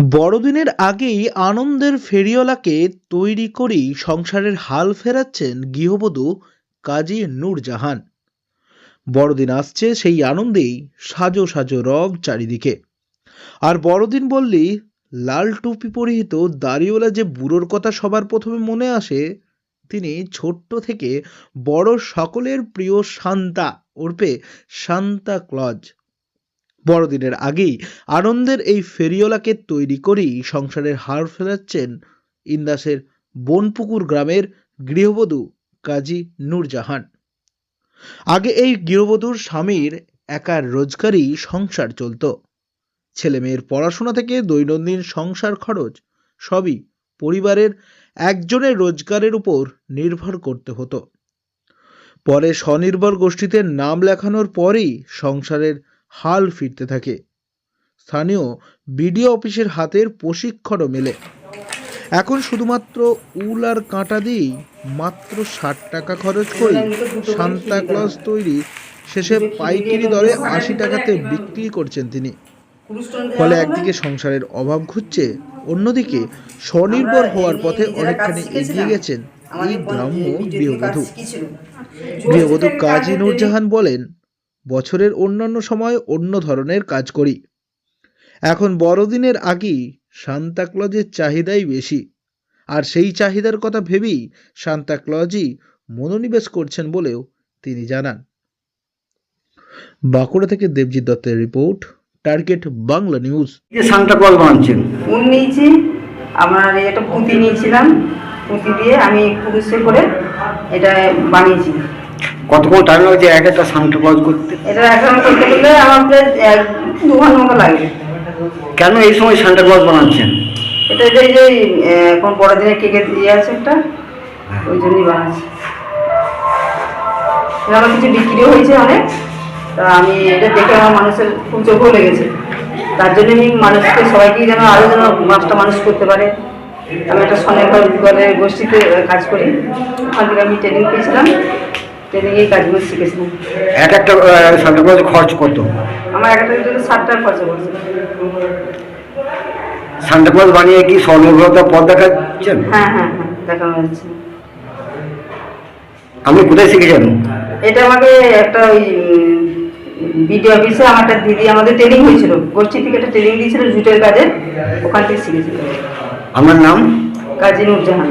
বড়দিনের আগেই আনন্দের ফেরিওয়ালাকে তৈরি করেই সংসারের হাল ফেরাচ্ছেন গৃহবধূ কাজী নূরজাহান। বড়দিন আসছে সেই আনন্দেই সাজো সাজো রব চারিদিকে। আর বড়দিন বললেই লাল টুপি পরিহিত দাড়িওয়ালা যে বুড়োর কথা সবার প্রথমে মনে আসে, তিনি ছোট্ট থেকে বড় সকলের প্রিয় শান্তা ওরপে শান্তা ক্লজ। বড়দিনের আগেই আনন্দের এই ফেরিওয়ালাকে তৈরি করেই সংসারের হার ফেরাচ্ছেন ইন্দাসের বনপুকুর গ্রামের গৃহবধূ কাজী নূরজাহান। আগে এই গৃহবধূর স্বামীর একার রোজগারই সংসার চলত। ছেলে মেয়ের পড়াশোনা থেকে দৈনন্দিন সংসার খরচ সবই পরিবারের একজনের রোজগারের উপর নির্ভর করতে হতো। পরে স্বনির্ভর গোষ্ঠীতে নাম লেখানোর পরেই সংসারের হাল ফিরতে থাকে। স্থানীয় বিডিও অফিসের হাতের প্রশিক্ষণও মেলে। এখন শুধুমাত্র উল আর কাঁটা দিয়েই মাত্র ষাট টাকা খরচ করে সান্তা ক্লজ তৈরি শেষে পাইকারি দরে আশি টাকাতে বিক্রি করছেন তিনি। ফলে একদিকে সংসারের অভাব ঘুরছে, অন্যদিকে স্বনির্ভর হওয়ার পথে অনেকখানি এগিয়ে গেছেন এই গ্রাম্য গৃহবধূ। গৃহবধূ কাজী নূরজাহান বলেন বছরের অন্যান্য সময় অন্য ধরনের কাজ করি। এখন বড়দিনের আগেই সান্তা ক্লজের চাহিদাই বেশি। আর সেই চাহিদার কথা ভেবেই সান্তা ক্লজই মনোনিবেশ করছেন বলেও তিনি জানান। বাঁকুড়া থেকে দেবজিৎ দত্তের রিপোর্ট টার্গেট বাংলা নিউজ। যে সান্টা ক্লজ বানাচ্ছেন? উন নিয়েছি আমার এটা পুঁতি নিয়েছিলাম পুঁতি দিয়ে আমি পুরুষে করে এটা বানিয়েছি। কতক্ষণ টাইম লাগছে? এক একটা সান্টা ক্লজ করতে। এটা এখন করতে গেলে আমার প্রায় এক দু ঘণ্টা মতো লাগে। কেন এই সময় সান্টা ক্লজ বানাচ্ছেন? এটা যে যে এখন বড়দিনের কেকের ইয়ে আছে একটা ওই জন্যই বানাচ্ছি। আমার কিছু বিক্রিও হয়েছে অনেক। তা আমি এটা দেখে আমার মানুষের খুব চোখও লেগেছে। তার জন্য আমি মানুষকে সবাইকে যেন আরও যেন মাছটা মানুষ করতে পারে। আমি একটা স্বনির্ভর গোষ্ঠীতে কাজ করি। ওখান থেকে আমি ট্রেনিং পেয়েছিলাম। ট্রেনিংয়ে এই কাজগুলো শিখেছিলাম। এক একটা সান্টা ক্লজ খরচ কত? আমার একটা জন্য ষাট টাকা খরচা করছে সান্টা ক্লজ বানিয়ে কি স্বনির্ভরতার পথ দেখাচ্ছেন? হ্যাঁ হ্যাঁ হ্যাঁ দেখানো যাচ্ছে আপনি কোথায় শিখেছেন? এটা আমাকে একটা ওই বিডিও অফিসে আমার একটা দিদি আমাদের ট্রেনিং হয়েছিল। গোষ্ঠী থেকে একটা ট্রেনিং দিয়েছিল জুটের কাজে। ওখান থেকে শিখেছিল। আপনার নাম? কাজী নুরজাহান